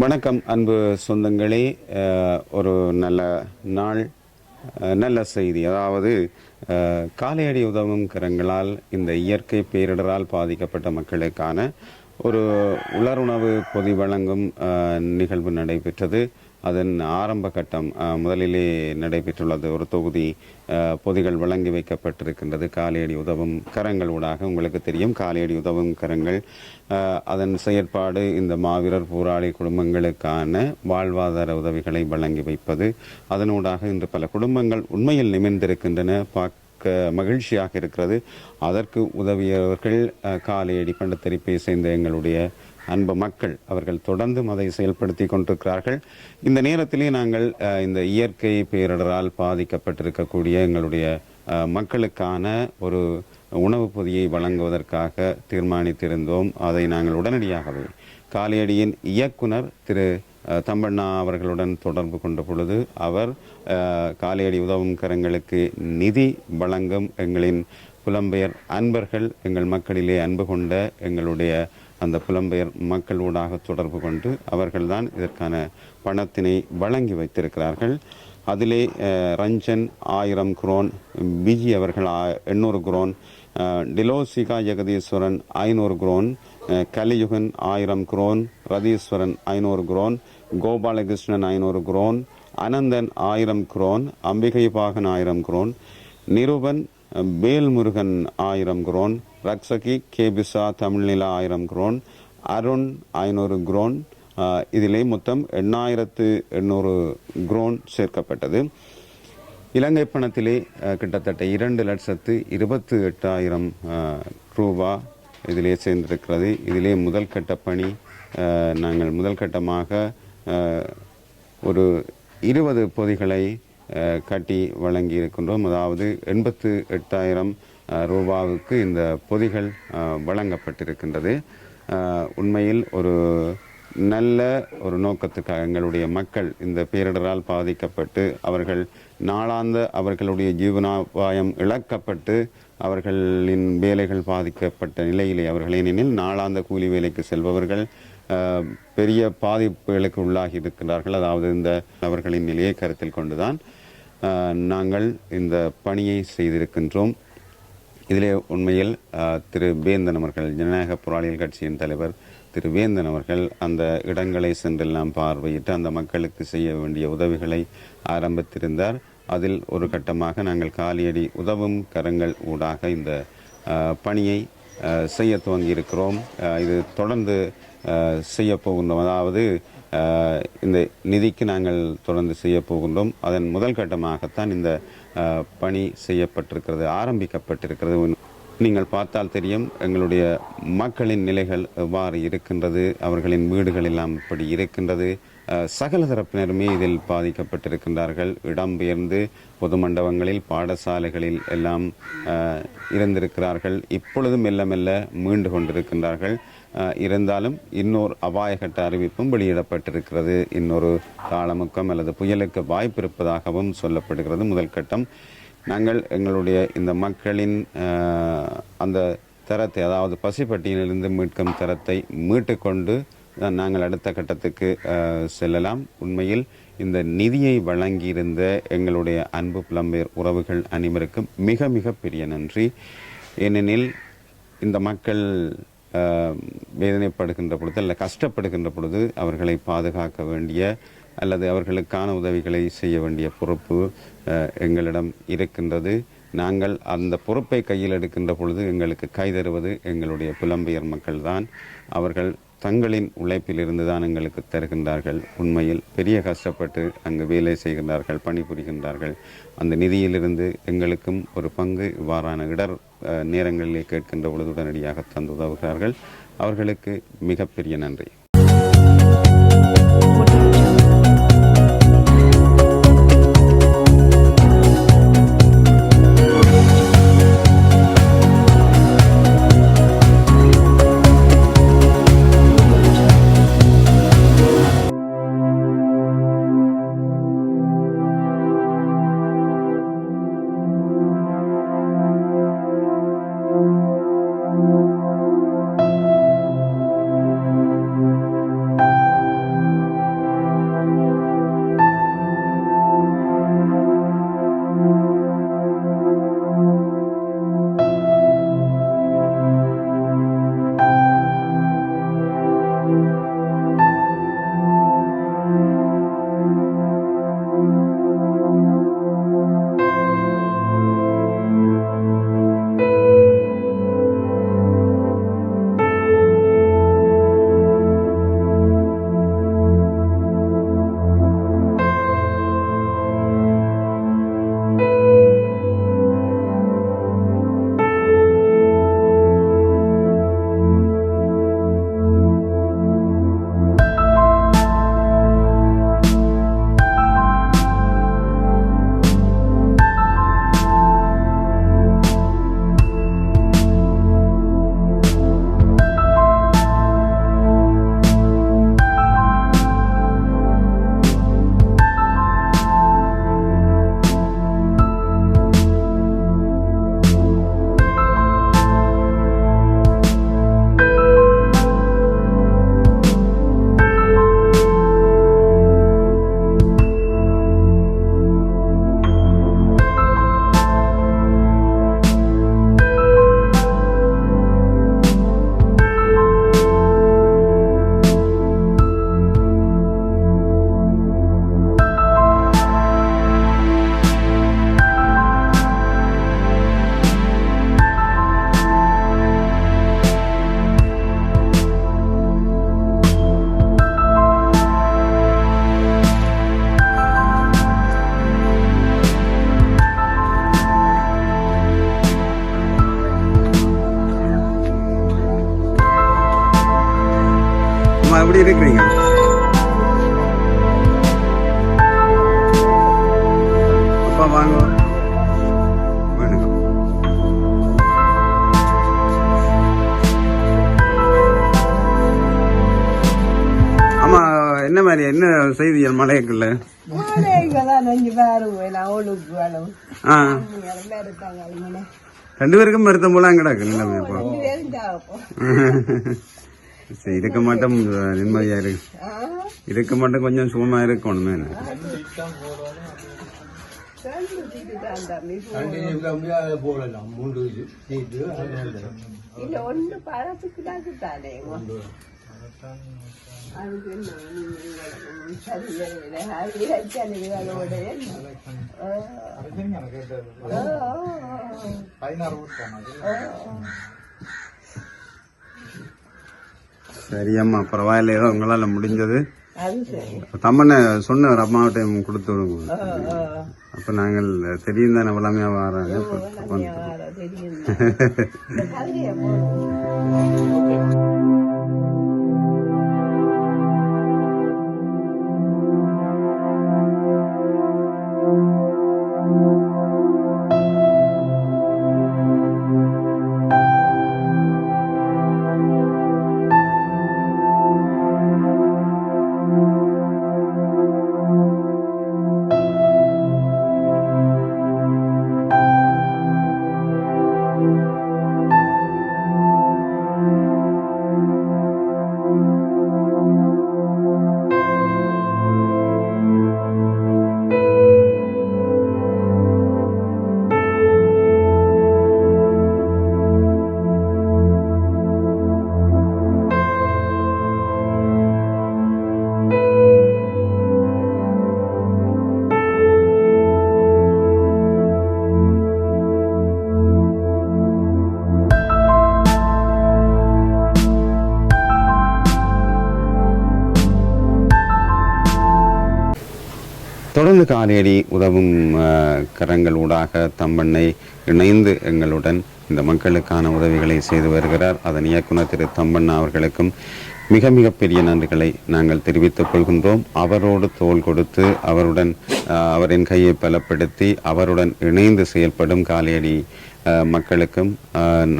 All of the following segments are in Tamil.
வணக்கம் அன்பு சொந்தங்களே. ஒரு நல்ல நாள் நல்ல செய்தி. அதாவது காலையடி உதவும் கரங்களால் இந்த இயற்கை பேரிடரால் பாதிக்கப்பட்ட மக்களுக்கான ஒரு உலருணவு பொதி வழங்கும் நிகழ்வு நடைபெற்றது. அதன் ஆரம்ப கட்டம் முதலிலே நடைபெற்றுள்ளது. ஒரு தொகுதி பொதிகள் வழங்கி வைக்கப்பட்டிருக்கின்றது. காலையடி உதவும் கரங்கள் ஊடாக உங்களுக்கு தெரியும். காலையடி உதவும் கரங்கள் அதன் செயற்பாடு இந்த மாவீரர் போராளி குடும்பங்களுக்கான வாழ்வாதார உதவிகளை வழங்கி வைப்பது. அதனூடாக இன்று பல குடும்பங்கள் உண்மையில் நிமிர்ந்திருக்கின்றன. பாக் மகிழ்ச்சியாக இருக்கிறது. அதற்கு உதவியவர்கள் காலையடி பண்டத்தரிப்பை சேர்ந்த எங்களுடைய அன்பு மக்கள் அவர்கள் தொடர்ந்தும் அதை செயல்படுத்தி கொண்டிருக்கிறார்கள். இந்த நேரத்திலே நாங்கள் இந்த இயற்கை பேரிடரால் பாதிக்கப்பட்டிருக்கக்கூடிய எங்களுடைய மக்களுக்கான ஒரு உணவுப் பொதியை வழங்குவதற்காக தீர்மானித்திருந்தோம். அதை நாங்கள் உடனடியாகவே காலையடியின் இயக்குனர் திரு தம்பண்ணா அவர்களுடன் தொடர்பு கொண்ட பொழுது அவர் காலையடி உதவும் கரங்களுக்கு நிதி வழங்கும் எங்களின் புலம்பெயர் அன்பர்கள் எங்கள் மக்களிலே அன்பு கொண்ட எங்களுடைய அந்த புலம்பெயர் மக்களூடாக தொடர்பு கொண்டு அவர்கள்தான் இதற்கான பணத்தினை வழங்கி வைத்திருக்கிறார்கள். அதிலே ரஞ்சன் ஆயிரம் குரோன் பிஜி அவர்கள் எண்ணூறு குரோன் டிலோசிகா ஜெகதீஸ்வரன் ஐநூறு குரோன் கலியுகன் ஆயிரம் குரோன் ரதீஸ்வரன் ஐநூறு குரோன் கோபாலகிருஷ்ணன் ஐநூறு குரோன் அனந்தன் ஆயிரம் குரோன் அம்பிகை பாகன் ஆயிரம் குரோன் நிருபன் வேல்முருகன் ஆயிரம் குரோன் ரக்ஷகி கேபிசா தமிழ்நிலா ஆயிரம் குரோன் அருண் ஐநூறு குரோன் இதிலே மொத்தம் எண்ணாயிரத்து எண்ணூறு குரோன் சேர்க்கப்பட்டது. இலங்கை பணத்திலே கிட்டத்தட்ட இரண்டு லட்சத்து இருபத்து எட்டாயிரம் ரூபா இதிலே சேர்ந்திருக்கிறது. இதிலே முதல் கட்ட பணி நாங்கள் முதல் கட்டமாக ஒரு இருபது பொதிகளை கட்டி வழங்கி இருக்கின்றோம் அதாவது எண்பத்து எட்டாயிரம் ரூபாவுக்கு இந்த பொதிகள் வழங்கப்பட்டிருக்கின்றது. உண்மையில் ஒரு நல்ல ஒரு நோக்கத்துக்காக எங்களுடைய மக்கள் இந்த பேரிடரால் பாதிக்கப்பட்டு அவர்கள் நாளாந்த அவர்களுடைய ஜீவனோபாயம் இழக்கப்பட்டு அவர்களின் வேலைகள் பாதிக்கப்பட்ட நிலையிலே அவர்கள் ஏனெனில் நாளாந்த கூலி வேலைக்கு செல்பவர்கள் பெரிய பாதிப்புகளுக்கு உள்ளாகி இருக்கிறார்கள் அதாவது இந்த அவர்களின் நிலையை கருத்தில் கொண்டுதான் நாங்கள் இந்த பணியை செய்திருக்கின்றோம். இதிலே உண்மையில் திரு. பேந்தன் அவர்கள் ஜனநாயக போராளிகள் கட்சியின் தலைவர் திரு வேந்தன் அவர்கள் அந்த இடங்களை சென்றெல்லாம் பார்வையிட்டு அந்த மக்களுக்கு செய்ய வேண்டிய உதவிகளை ஆரம்பித்திருந்தார். அதில் ஒரு கட்டமாக நாங்கள் காலியடி உதவும் கரங்கள் ஊடாக இந்த பணியை செய்ய துவங்கியிருக்கிறோம். இது தொடர்ந்து செய்ய போகின்றோம். அதாவது இந்த நிதிக்கு நாங்கள் தொடர்ந்து செய்ய போகின்றோம். அதன் முதல் கட்டமாகத்தான் இந்த பணி செய்யப்பட்டிருக்கிறது ஆரம்பிக்கப்பட்டிருக்கிறது. நீங்கள் பார்த்தால் தெரியும் எங்களுடைய மக்களின் நிலைகள் எவ்வாறு இருக்கின்றது அவர்களின் வீடுகள் எல்லாம் இப்படி இருக்கின்றது சகல தரப்பினருமே இதில் பாதிக்கப்பட்டிருக்கின்றார்கள். இடம்பெயர்ந்து பொது மண்டபங்களில் பாடசாலைகளில் எல்லாம் இருந்திருக்கிறார்கள். இப்பொழுதும் மெல்ல மெல்ல மீண்டு கொண்டிருக்கின்றார்கள். இருந்தாலும் இன்னொரு அபாயகட்ட அறிவிப்பும் வெளியிடப்பட்டிருக்கிறது. இன்னொரு தாளமுக்கம் அல்லது புயலுக்கு வாய்ப்பு இருப்பதாகவும் சொல்லப்படுகிறது. முதல் கட்டம் நாங்கள் எங்களுடைய இந்த மக்களின் அந்த தரத்தை அதாவது பசிப்பட்டியலிருந்து மீட்கும் தரத்தை மீட்டுக்கொண்டு தான் நாங்கள் அடுத்த கட்டத்துக்கு செல்லலாம். உண்மையில் இந்த நிதியை வழங்கியிருந்த எங்களுடைய அன்பு புலம்பெயர் உறவுகள் அனைவருக்கும் மிக மிக பெரிய நன்றி. ஏனெனில் இந்த மக்கள் வேதனைப்படுகின்ற பொழுது அல்ல கஷ்டப்படுகின்ற பொழுது அவர்களை பாதுகாக்க வேண்டிய அல்லது அவர்களுக்கான உதவிகளை செய்ய வேண்டிய பொறுப்பு எங்களிடம் இருக்கின்றது. நாங்கள் அந்த பொறுப்பை கையில் எடுக்கின்ற பொழுது எங்களுக்கு கைதருவது எங்களுடைய புலம்பெயர் மக்கள்தான். அவர்கள் தங்களின் உழைப்பிலிருந்து தான் எங்களுக்கு தருகின்றார்கள். உண்மையில் பெரிய கஷ்டப்பட்டு அங்கு வேலை செய்கின்றார்கள் பணிபுரிகின்றார்கள். அந்த நிதியிலிருந்து எங்களுக்கும் ஒரு பங்கு இவ்வாறான இடர் நேரங்களிலே கேட்கின்ற பொழுது உடனடியாக தந்து உதவுகிறார்கள். அவர்களுக்கு மிகப்பெரிய நன்றி. எப்படி இருக்கிறீங்க. அப்பா வாங்க. ஆமா என்ன மாதிரி என்ன செய்திகள் மலையக்குள்ள ரெண்டு பேருக்கும் மருத்துவம் போலாம் கிடக்கு நிலைமை சரி இருக்க மாட்டோம் நிம்மதியா இருக்கு இருக்க மாட்டோம் கொஞ்சம் சுகமா இருக்கணுமே இல்ல ஒண்ணு பழத்துக்கு தானே அதுக்கு என்ன நீங்க சரியில்லை அது வச்சாலுங்களோட சரி அம்மா பரவாயில்ல ஏதோ உங்களால முடிஞ்சது. தம்மனை சொன்ன அம்மாவிட்ட கொடுத்து விடுங்க. அப்ப நாங்கள் தெரியும் தானே வளமையா வராங்க தொடர்ந்து காலையடி உதவும் கரங்களூடாக கரங்கள் ஊடாக தம்மண்ணை இணைந்து எங்களுடன் இந்த மக்களுக்கான உதவிகளை செய்து வருகிறார். அதன் இயக்குனர் திரு தம்பண்ணா அவர்களுக்கும் மிக மிக பெரிய நன்றிகளை நாங்கள் தெரிவித்துக் கொள்கின்றோம். அவரோடு தோள் கொடுத்து அவருடன் அவரின் கையை பலப்படுத்தி அவருடன் இணைந்து செயல்படும் காலையடி மக்களுக்கும்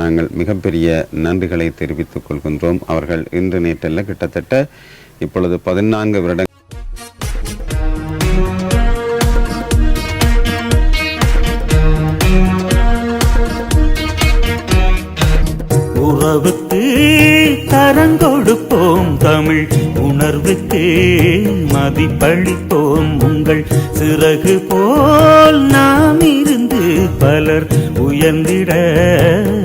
நாங்கள் மிகப்பெரிய நன்றிகளை தெரிவித்துக் கொள்கின்றோம். அவர்கள் இன்று நேற்றல்ல கிட்டத்தட்ட இப்பொழுது பதினான்கு வருட உறவுக்கு கரங்கொடுப்போம் தமிழ். உணர்வுக்கு மதிப்பளிப்போம் உங்கள் சிறகு போல் நாம் இருந்து பலர் உயர்ந்திட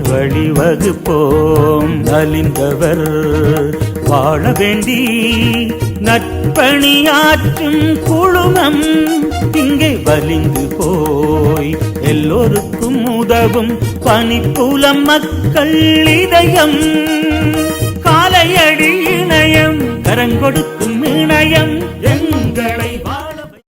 வழிவகுப்போம். அழிந்தவர் வாழ வேண்டி நட்பணியாற்றும் குழுமம் இங்கே வலிந்து போய் எல்லோருக்கும் உதவும் பனிப்புலம் மக்கள் இதயம். காலையடி இணையம் கரங்கொடுக்கும் இணையம். என்